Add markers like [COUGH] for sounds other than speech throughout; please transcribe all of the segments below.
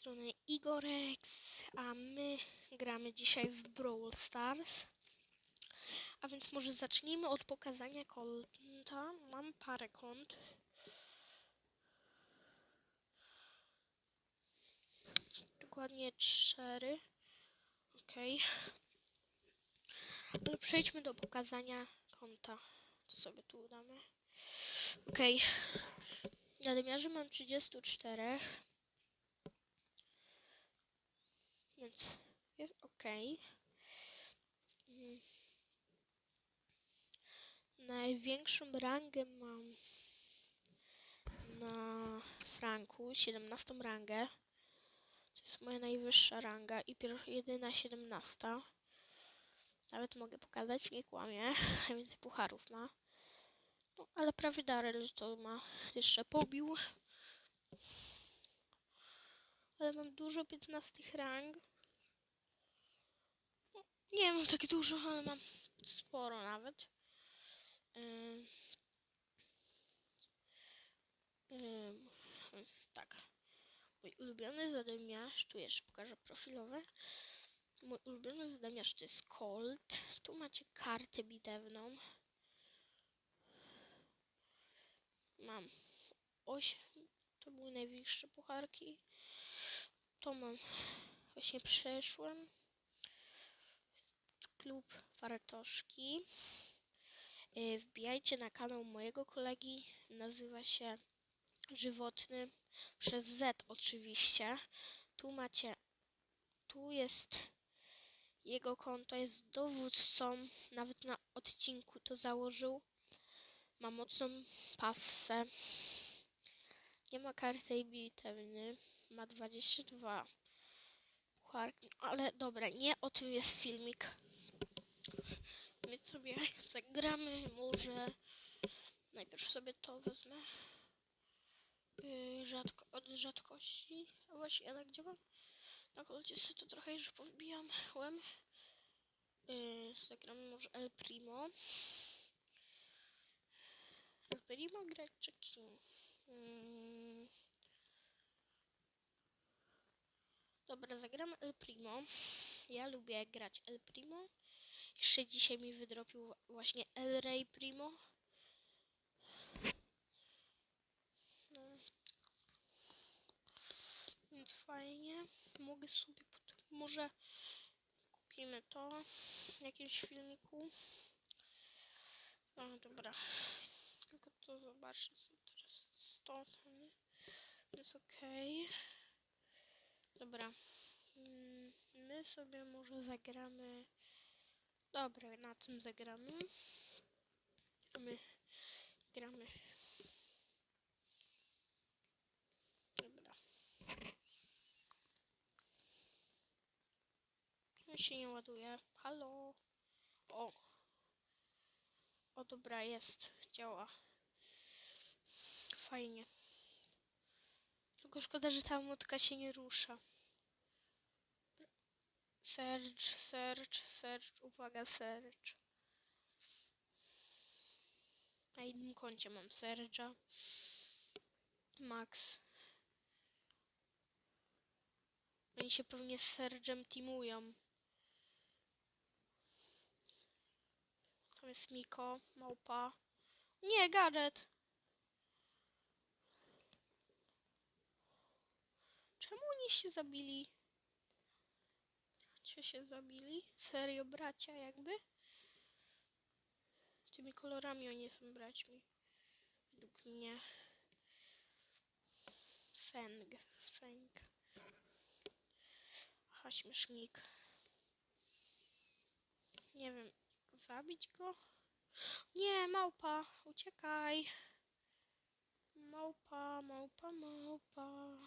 strony Igorex, a my gramy dzisiaj w Brawl Stars. A więc może zacznijmy od pokazania konta. Mam parę kont. Dokładnie cztery. Okej. Ale przejdźmy do pokazania konta. Co sobie tu damy? Okej. Na wymiarze mam 34. Więc jest ok. Największą rangę mam na Franku, 17 rangę. To jest moja najwyższa ranga i jedyna 17. Nawet mogę pokazać, nie kłamie. [LAUGHS] Więcej pucharów ma. No, ale prawie Darel to ma. Jeszcze pobił. Ale mam dużo 15 rang. Nie mam tak dużo, ale mam sporo nawet. Więc tak. Mój ulubiony zadymiarz, tu jeszcze pokażę profilowe. Mój ulubiony zadymiarz to jest Colt. Tu macie kartę bitewną. Mam 8. To były najwyższe pucharki. To mam. Właśnie przeszłem. Klub Fartoszki. Yy, Wbijajcie na kanał mojego kolegi. Nazywa się Żywotny. Przez Z oczywiście. Tu macie. Tu jest. Jego konto jest dowódcą. Nawet na odcinku to założył. Ma mocną passę. Nie ma karty bitewny. Ma 22 pucharki. Ale dobra, nie o tym jest filmik. Więc sobie [LAUGHS] zagramy może. Najpierw sobie to wezmę. Yy, rzadko, od rzadkości. A właśnie, ja tak działam. Na kolcie sobie to trochę już powbijałem. Yy, zagramy może El Primo. El Primo grać czy kim? Mm. Dobra, zagramy El Primo. Ja lubię grać El Primo. Jeszcze dzisiaj mi wydropił właśnie El Rey Primo. No. Więc fajnie. Mogę sobie potem, może kupimy to w jakimś filmiku. No dobra. Tylko to zobaczę co teraz nie? Jest okej. Dobra. Mm, My sobie może zagramy. Dobra, na tym zagramy. My gramy. Dobra. Mi się nie ładuje. Halo. O. O dobra, jest. Działa. Fajnie. Tylko szkoda, że ta motka się nie rusza. Search, search, search, uwaga, search. Na innym koncie mam searcha. Max. Oni się pewnie z Sergem teamują. To jest Miko, małpa. Nie, gadżet. Czemu oni się zabili? Bracia się zabili? Serio, bracia jakby? Tymi kolorami oni są braćmi. Według mnie. Feng. Feng. Aha, śmiesznik. Nie wiem, zabić go? Nie, małpa, uciekaj. Małpa, małpa, małpa.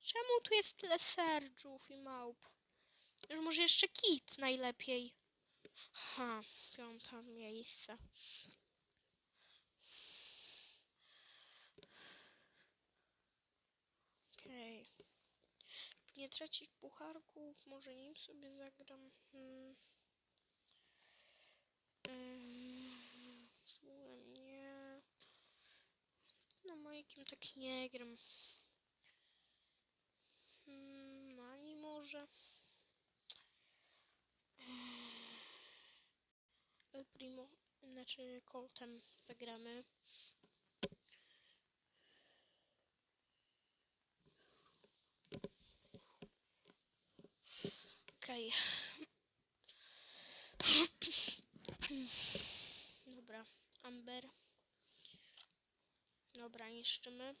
Czemu tu jest tyle serżów i małp? Może jeszcze kit najlepiej. Ha, piąte miejsce. Okej. Żeby Nie tracić pucharków, może nim sobie zagram. Hmm. Ogóle nie. No, moim tak nie gram. może. El Primo, znaczy Coltem zagramy. Okej. Dobra, Amber. Dobra, niszczymy.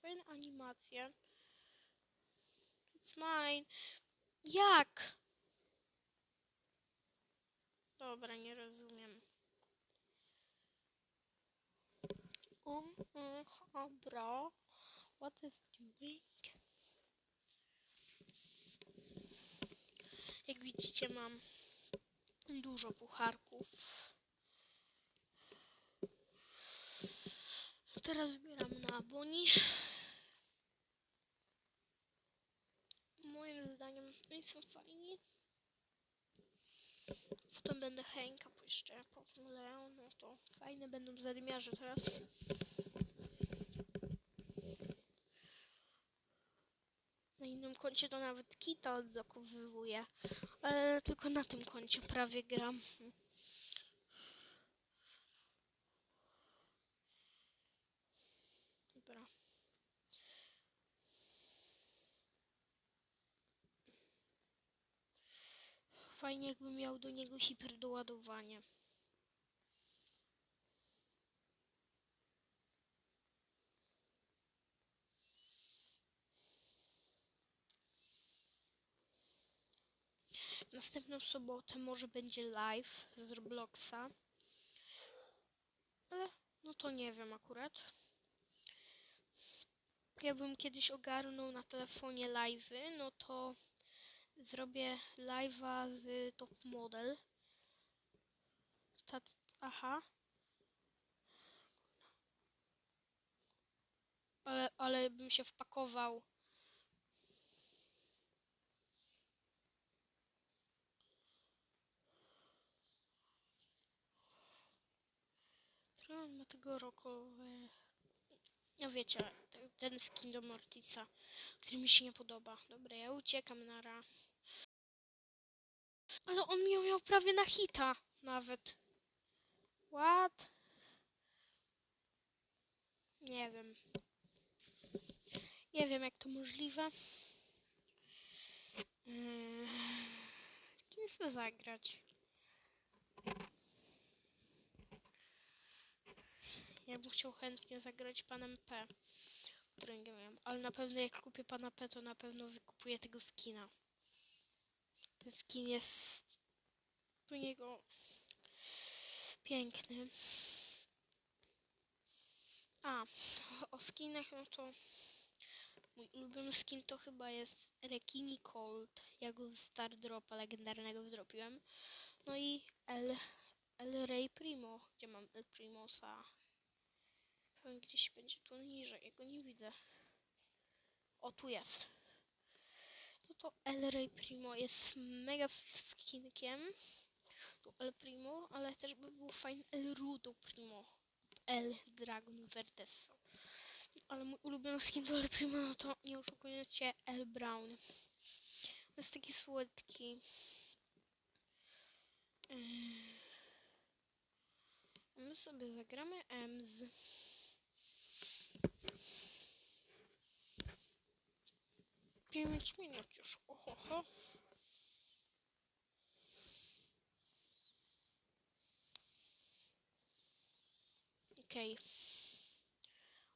Fajne animacje. It's mine. Jak? Dobra, nie rozumiem. Um, um, dobra. What is doing? Jak widzicie, mam dużo pucharków. Teraz zbieram na boni. Moim zdaniem oni są fajni. Potem będę Henka jeszcze, potem Leon, no to fajne będą zadymiarze teraz. Na innym koncie to nawet kita odblokowywuje, ale tylko na tym koncie prawie gram. Dobra. Fajnie jakbym miał do niego hiperdoładowanie. Następną sobotę może będzie live z Robloxa. Ale no to nie wiem akurat. Jakbym kiedyś ogarnął na telefonie live'y, no to zrobię live'a z Top Model. Tat, aha. Ale, ale bym się wpakował. Trochę ma tego rokowe... No wiecie, te- ten skin do Mortisa, który mi się nie podoba. Dobra, ja uciekam na ra. Ale on mnie miał prawie na hita nawet. What? Nie wiem. Nie wiem jak to możliwe. Yy, Kim chcę zagrać? Ja bym chciał chętnie zagrać panem P, którego nie wiem, ale na pewno jak kupię pana P, to na pewno wykupuję tego skina. Ten skin jest do niego piękny. A, o skinach, no to mój ulubiony skin to chyba jest Rekini Cold. Ja go z Star Dropa legendarnego wdropiłem. No i El, El Rey Primo, gdzie mam El Primosa. Pewnie gdzieś będzie tu niżej, ja go nie widzę. O, tu jest. No to El Rey Primo jest mega skinkiem. Tu El Primo, ale też by był fajny El Rudo Primo. El Dragon Verdeso. Ale mój ulubiony skin do El Primo, no to nie oszukujecie El Brown. Jest taki słodki. Yy. My sobie zagramy Ems. Pięć minut już. Ohoho. Okej.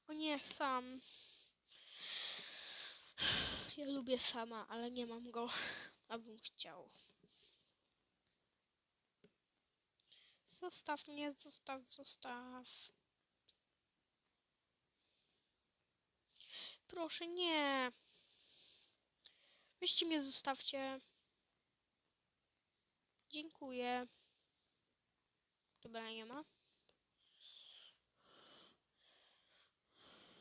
O nie, sam. Ja lubię sama, ale nie mam go, [LAUGHS] abym chciał. Zostaw mnie, zostaw, zostaw. Proszę, nie. Weźcie mnie, zostawcie. Dziękuję. Dobra, nie ma.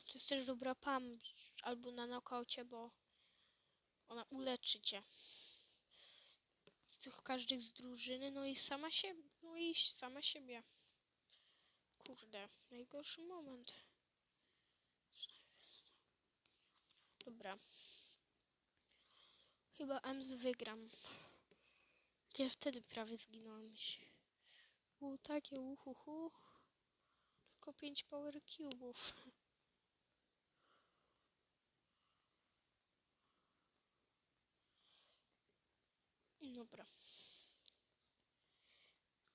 To jest też dobra pam albo na nokaucie, bo ona uleczy cię. Tych każdych z drużyny, no i sama siebie, no i sama siebie. Kurde, najgorszy moment. Dobra. Chyba Ems wygram. Ja wtedy prawie zginąłem. U, takie uhuhu. Tylko 5 power cube'ów. Dobra.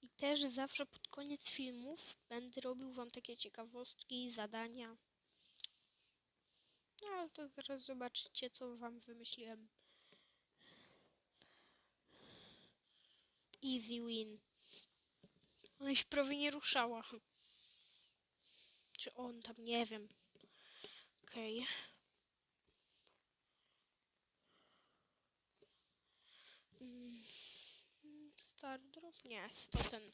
I też zawsze pod koniec filmów będę robił wam takie ciekawostki, zadania. No ale to zaraz zobaczycie, co wam wymyśliłem. Easy win. Ona się prawie nie ruszała. Czy on tam, nie wiem. Okej. Mm, Star drop? Nie, to ten.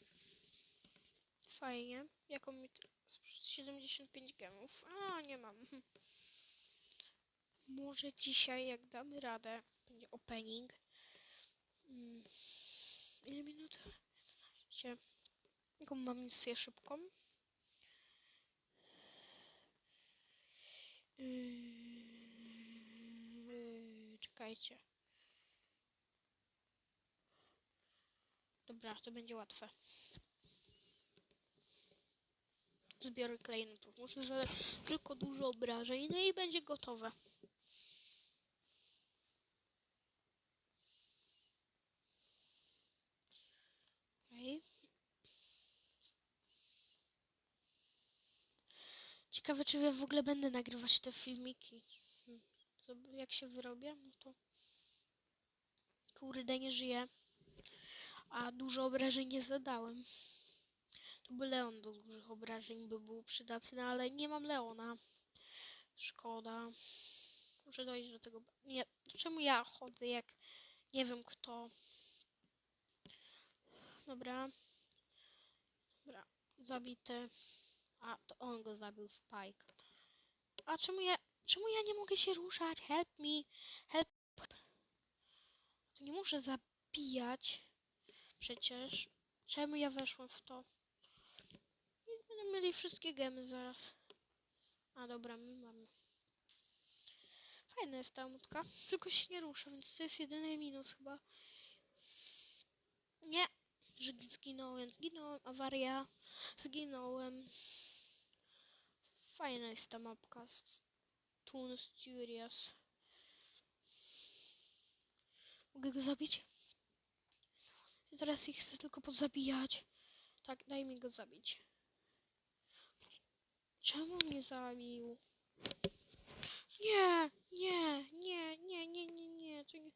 Fajnie. Jaką mi... t- 75 gemów. A, nie mam. Może dzisiaj, jak damy radę, będzie opening. Ile minut? 12. Jaką mam misję szybką? Yy, czekajcie. Dobra, to będzie łatwe. Zbiorę klejnotów. Muszę zadać tylko dużo obrażeń, no i będzie gotowe. Ciekawe, czy ja w ogóle będę nagrywać te filmiki. Hmm. Jak się wyrobię, no to... Kurde, nie żyję. A dużo obrażeń nie zadałem. To by Leon do dużych obrażeń by był przydatny, ale nie mam Leona. Szkoda. Muszę dojść do tego. Nie, czemu ja chodzę jak nie wiem kto. Dobra. Dobra, zabity. A, to on go zabił, Spike. A czemu ja, czemu ja nie mogę się ruszać? Help me, help. To nie muszę zabijać. Przecież. Czemu ja weszłem w to? Będziemy mieli wszystkie gemy zaraz. A dobra, my mamy. Fajna jest ta łódka. Tylko się nie rusza, więc to jest jedyny minus chyba. Nie, zginąłem, zginąłem, awaria, zginąłem. Fajna jest ta mapka z Toon Studios. Mogę go zabić? Teraz ich chcę tylko pozabijać. Tak, daj mi go zabić. Czemu mnie zabił? Nie, nie, nie, nie, nie, nie, nie, nie.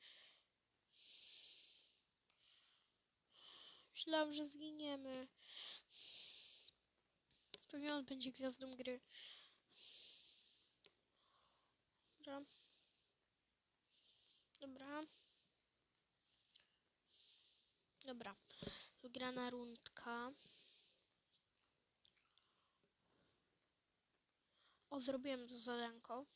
Myślałam, że zginiemy. Pewnie on będzie gwiazdą gry. Dobra. Dobra. Dobra. Wygrana rundka. O, zrobiłem to zadanko.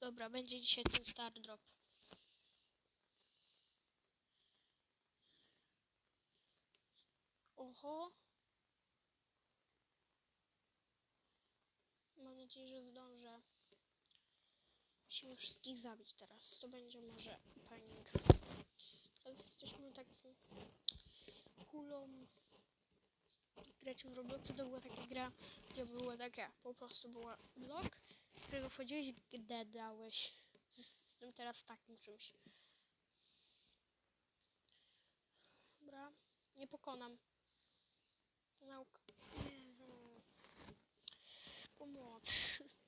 Dobra, będzie dzisiaj ten star drop. Oho. Mam nadzieję, że zdążę. Musimy wszystkich zabić teraz. To będzie może panik. Teraz jesteśmy taką kulą. Grać w Robloxie to była taka gra, gdzie było takie, po prostu była blok, którego wchodziłeś, gdy dałeś. Tym teraz takim czymś. Dobra, nie pokonam. Jezu. Pomoc. [LAUGHS]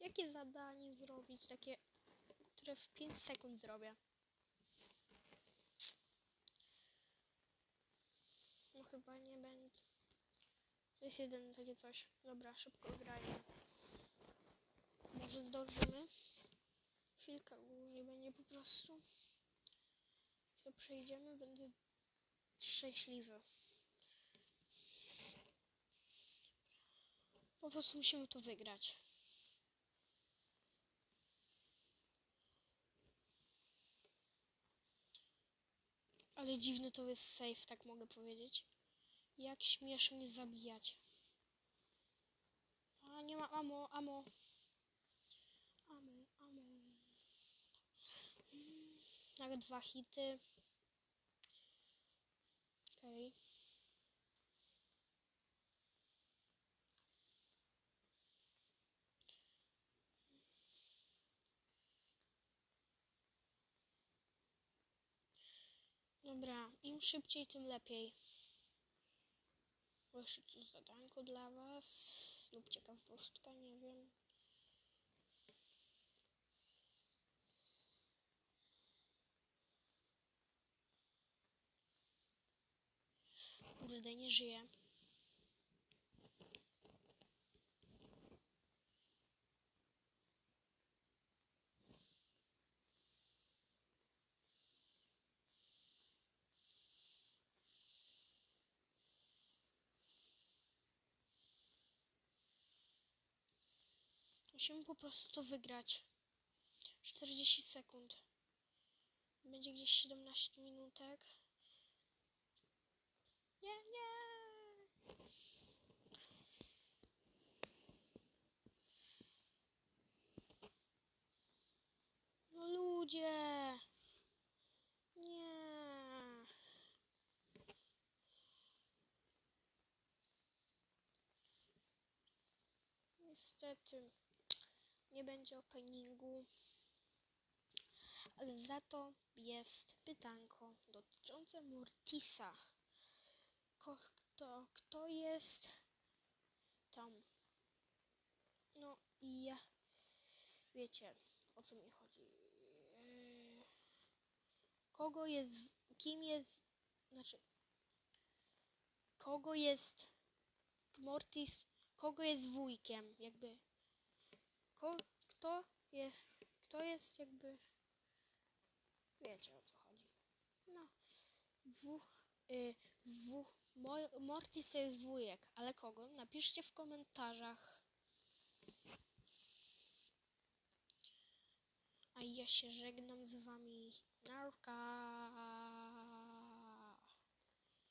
Jakie zadanie zrobić? Takie, które w 5 sekund zrobię. No chyba nie będzie. To jest jeden takie coś. Dobra, szybko grajmy. Może zdążymy? Chwilkę dłużej będzie po prostu. To przejdziemy, będę szczęśliwy. Po prostu musimy to wygrać. Ale dziwny to jest safe, tak mogę powiedzieć. Jak śmiesz mnie zabijać? A nie ma amo. Amo, amo. Nawet dwa hity. Okej. Dobra, im szybciej, tym lepiej. Jeszcze tu zadanko dla was. Lub ciekawostka, nie wiem. Kurde, nie żyje. Musimy po prostu to wygrać. 40 sekund. Będzie gdzieś 17 minutek. Nie, nie. No ludzie. Nie. Niestety nie będzie openingu. Ale za to jest pytanko dotyczące Mortisa. Ko, kto, jest tam? No i ja. Wiecie, o co mi chodzi. Eee, Kogo jest. Kim jest. Znaczy. Kogo jest. Mortis. Kogo jest wujkiem? Jakby. Ko, kto, je, kto jest jakby. Wiecie o co chodzi. No. W, y, w, Mortis to jest wujek, ale kogo? Napiszcie w komentarzach. A ja się żegnam z wami. Narka.